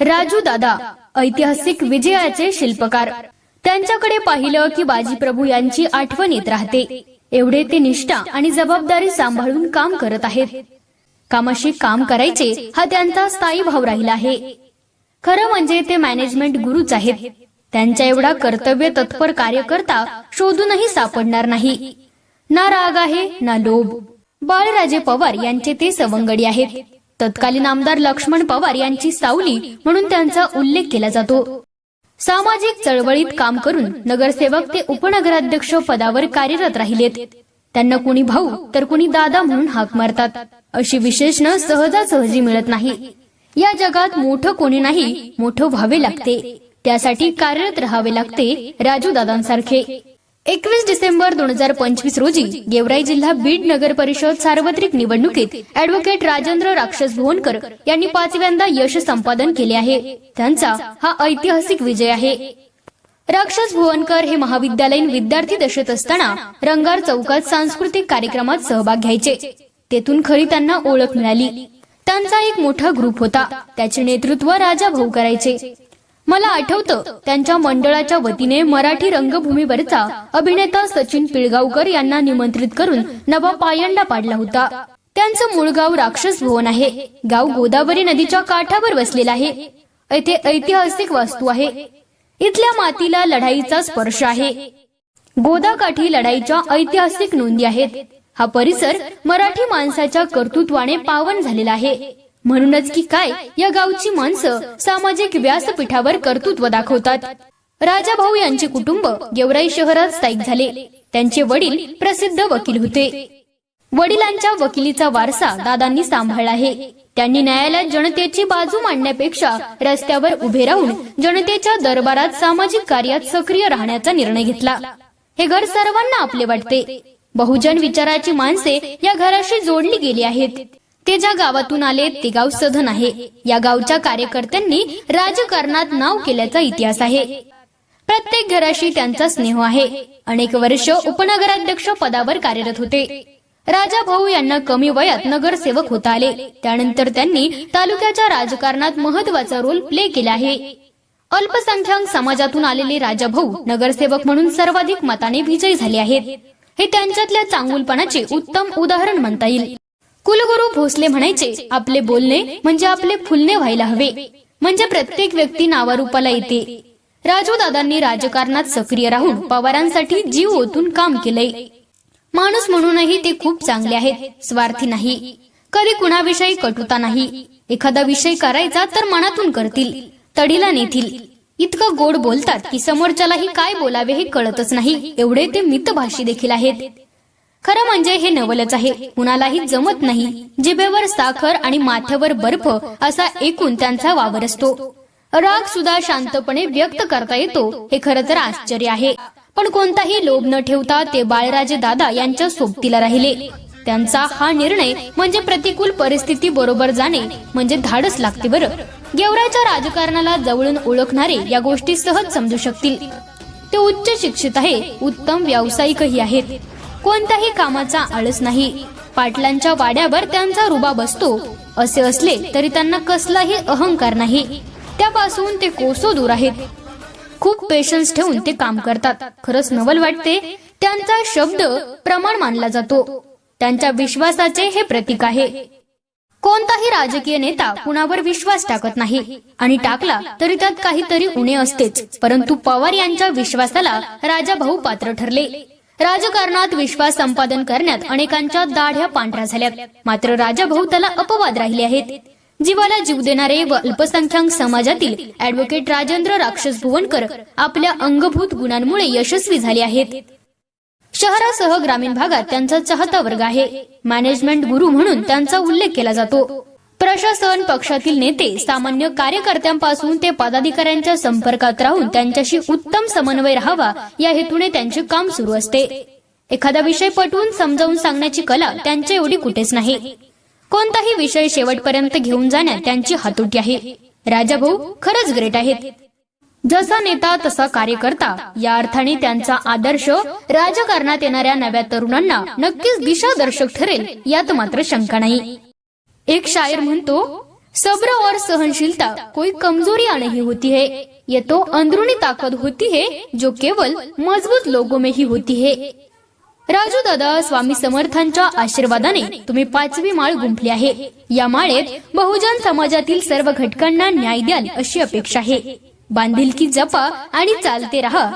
राजू दादा ऐतिहासिक विजयाचे शिल्पकार. त्यांच्याकडे पाहिलं की बाजीप्रभू यांची आठवण येत राहते. एवढे ते निष्ठा आणि जबाबदारी सांभाळून काम करत आहेत. कामाशी काम करायचे हा त्यांचा स्थायी भाव राहिला आहे. खरं म्हणजे ते मॅनेजमेंट गुरुच आहेत. त्यांच्या एवढा कर्तव्य तत्पर कार्यकर्ता शोधूनही सापडणार नाही. ना राग आहे ना लोभ. बाळराजे पवार यांचे ते सवंगडी आहेत. तत्कालीन आमदार लक्ष्मण पवार यांची सावली म्हणून त्यांचा उल्लेख केला जातो. सामाजिक चळवळीत काम करून नगरसेवक ते उपनगराध्यक्ष पदावर कार्यरत राहिलेत. त्यांना कुणी भाऊ तर कुणी दादा म्हणून हाक मारतात. अशी विशेषण सहजासहजी मिळत नाही. या जगात मोठं कोणी नाही मोठं व्हावे लागते. त्यासाठी कार्यरत राहावे लागते राजू दादांसारखे. एकवीस डिसेंबर दोन हजार पंचवीस रोजी गेवराई जिल्हा बीड नगर परिषद सार्वत्रिक निवडणुकीत अॅडव्होकेट राजेंद्र राक्षस भुवनकर यांनी पाचव्यांदा यश संपादन केले आहे. त्यांचा हा ऐतिहासिक विजय आहे. राक्षस भुवनकर हे महाविद्यालयीन विद्यार्थी दशेत असताना रंगार चौकात सांस्कृतिक कार्यक्रमात सहभाग घ्यायचे. तेथून खरी त्यांना ओळख मिळाली. त्यांचा एक मोठा ग्रुप होता. त्याचे नेतृत्व राजा भाऊ करायचे. मला आठवतं त्यांच्या मंडळाच्या वतीने मराठी रंगभूमीवरचा अभिनेता सचिन पिळगावकर यांना निमंत्रित करून नवा पायंडा पाडला होता. त्यांचं मूळ गाव राक्षस भुवन आहे. गाव गोदावरी नदीच्या काठावर वसलेलं आहे. येथे ऐतिहासिक वास्तू आहे. इथल्या मातीला लढाईचा स्पर्श आहे. गोदाकाठी लढाईच्या ऐतिहासिक नोंदी आहेत. हा परिसर मराठी माणसाच्या कर्तृत्वाने पावन झालेला आहे. म्हणूनच की काय या गावची माणसं सामाजिक व्यासपीठावर कर्तृत्व दाखवतात. राजा भाऊ यांचे कुटुंब गेवराई शहरात स्थायिक झाले. त्यांचे वडील प्रसिद्ध वकील होते. वडिलांच्या वकिलीचा वारसा दादांनी सांभाळला आहे. त्यांनी न्यायालयात जनतेची बाजू मांडण्यापेक्षा रस्त्यावर उभे राहून जनतेच्या दरबारात सामाजिक कार्यात सक्रिय राहण्याचा निर्णय घेतला. हे घर सर्वांना आपले वाटते. बहुजन विचाराची माणसे या घराशी जोडली गेली आहेत. ते ज्या गावातून आले ते गाव सधन आहे. या गावच्या कार्यकर्त्यांनी राजकारणात नाव केल्याचा इतिहास आहे. प्रत्येक घराशी त्यांचा स्नेह आहे. अनेक वर्ष उपनगराध्यक्ष पदावर कार्यरत होते. राजा भाऊ यांना कमी वयात नगरसेवक होता आले. त्यानंतर त्यांनी तालुक्याच्या राजकारणात महत्त्वाचा रोल प्ले केला आहे. अल्पसंख्याक समाजातून आलेले राजा भाऊ नगरसेवक म्हणून सर्वाधिक मताने विजयी झाले आहेत. हे त्यांच्यातल्या चांगुलपणाचे उत्तम उदाहरण म्हणता येईल. कुलगुरू भोसले म्हणायचे आपले बोलणे म्हणजे आपले फुलणे व्हायला हवे. म्हणजे प्रत्येक व्यक्ती नावारूपाला येते. राजू दादांनी राजकारणात सक्रिय राहून पवारांसाठी जीव ओतून काम केलंय. माणूस म्हणूनही ते खूप चांगले आहेत स्वार्थी नाही. कधी कुणाविषयी कटुता नाही. एखादा विषय करायचा तर मनातून करतील तडीला नेतील. इतकं गोड बोलतात की समोरच्यालाही काय बोलावे हे कळतच नाही. एवढे ते मितभाषी देखील आहेत. खरं म्हणजे हे नवलच आहे. कुणालाही जमत नाही. जिभेवर साखर आणि माथ्यावर बर्फ असा एकूण त्यांचा वावर असतो. राग सुद्धा शांतपणे व्यक्त करता येतो. हे खरं तर आश्चर्य आहे. पण कोणताही लोभ न ठेवता ते बाळराजे दादा यांच्या सोबतीला राहिले. त्यांचा हा निर्णय म्हणजे प्रतिकूल परिस्थिती बरोबर जाणे म्हणजे धाडस लागते बरं. गेवराच्या राजकारणाला जवळून ओळखणारे या गोष्टी सहज समजू शकतील. ते उच्च शिक्षित आहे उत्तम व्यावसायिकही आहेत. कोणत्याही कामाचा आळस नाही. पाटलांच्या वाड्यावर त्यांचा रुबा बसतो असे असले तरी त्यांना कसलाही अहंकार नाही. त्यापासून ते कोसो दूर आहेत. खूप पेशन्स ठेवून ते काम करतात. खरंच नवल वाटते त्यांचा शब्द प्रमाण मानला जातो. त्यांच्या विश्वासाचे हे प्रतीक आहे. कोणताही राजकीय नेता कुणावर विश्वास टाकत नाही. आणि टाकला तरी त्यात काहीतरी उणे असतेच. परंतु पवार यांच्या विश्वासाला राजा भाऊ पात्र ठरले. राजकारणात विश्वास संपादन करण्यात अनेकांच्या दाढ्या पांढऱ्या झाल्यात. मात्र राजाभाऊ त्याला अपवाद राहिले आहेत. जीवाला जीव देणारे व अल्पसंख्याक समाजातील ऍडव्होकेट राजेंद्र राक्षस भुवनकर आपल्या अंगभूत गुणांमुळे यशस्वी झाले आहेत. शहरासह ग्रामीण भागात त्यांचा चाहता वर्ग आहे. मॅनेजमेंट गुरु म्हणून त्यांचा उल्लेख केला जातो. प्रशासन पक्षातील नेते सामान्य कार्यकर्त्यांपासून ते पदाधिकाऱ्यांच्या संपर्कात राहून त्यांच्याशी उत्तम समन्वय राहावा या हेतूने त्यांचे काम सुरू असते. एखादा विषय पटवून समजावून सांगण्याची कला त्यांच्या एवढी कुठेच नाही. कोणताही विषय शेवटपर्यंत घेऊन जाण्यात त्यांची हातोटी आहे. राजाभाऊ खरंच ग्रेट आहेत. जसा नेता तसा कार्यकर्ता या अर्थाने त्यांचा आदर्श राजकारणात येणाऱ्या नव्या तरुणांना नक्कीच दिशादर्शक ठरेल यात मात्र शंका नाही. एक शायर म्हणतो सब्र और सहनशीलता कोई कमजोरी नहीं होती है। ये तो अंदरूनी ताकत होती है जो केवल मजबूत लोगों में ही होती है। राजू दादा स्वामी समर्थांच्या आशीर्वादाने तुम्ही पाचवी माळ गुंफली आहे या माळेत बहुजन समाजातील सर्व घटकांना न्याय द्याल अशी अपेक्षा आहे बांधिलकी जपा आणि चालते रहा।